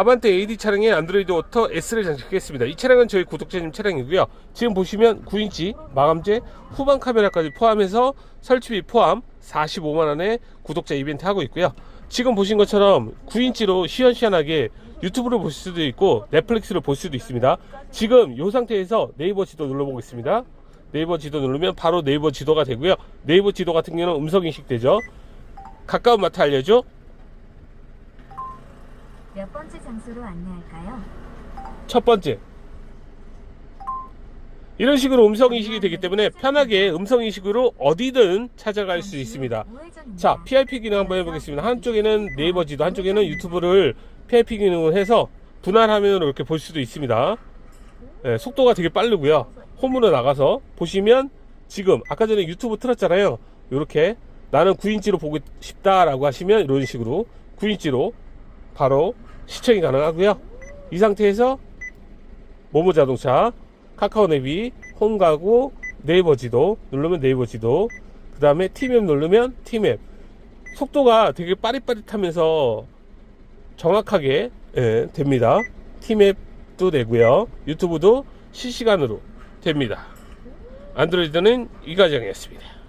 아반떼 AD 차량에 안드로이드 오토 S를 장착했습니다. 이 차량은 저희 구독자님 차량이고요. 지금 보시면 9인치 마감재 후방 카메라까지 포함해서 설치비 포함 45만원에 구독자 이벤트 하고 있고요. 지금 보신 것처럼 9인치로 시원시원하게 유튜브를 볼 수도 있고 넷플릭스를 볼 수도 있습니다. 지금 이 상태에서 네이버 지도 눌러보겠습니다. 네이버 지도 누르면 바로 네이버 지도가 되고요. 네이버 지도 같은 경우는 음성 인식 되죠. 가까운 마트 알려줘. 몇 번째 장소로 안내할까요? 첫 번째. 이런 식으로 음성 인식이 되기 때문에 편하게 음성 인식으로 어디든 찾아갈 수 있습니다. 자, PIP 기능 한번 해보겠습니다. 한쪽에는 네이버 지도, 한쪽에는 유튜브를 PIP 기능을 해서 분할 화면으로 이렇게 볼 수도 있습니다. 예, 속도가 되게 빠르고요. 홈으로 나가서 보시면 지금 아까 전에 유튜브 틀었잖아요. 이렇게 나는 9인치로 보고 싶다라고 하시면 이런 식으로 9인치로 바로 시청이 가능하고요. 이 상태에서 모모 자동차, 카카오 내비, 홈 가구, 네이버 지도 누르면 네이버 지도, 그 다음에 티맵 누르면 티맵. 속도가 되게 빠릿빠릿하면서 정확하게 예, 됩니다. 티맵도 되고요. 유튜브도 실시간으로 됩니다. 안드로이드는 이 과정이었습니다.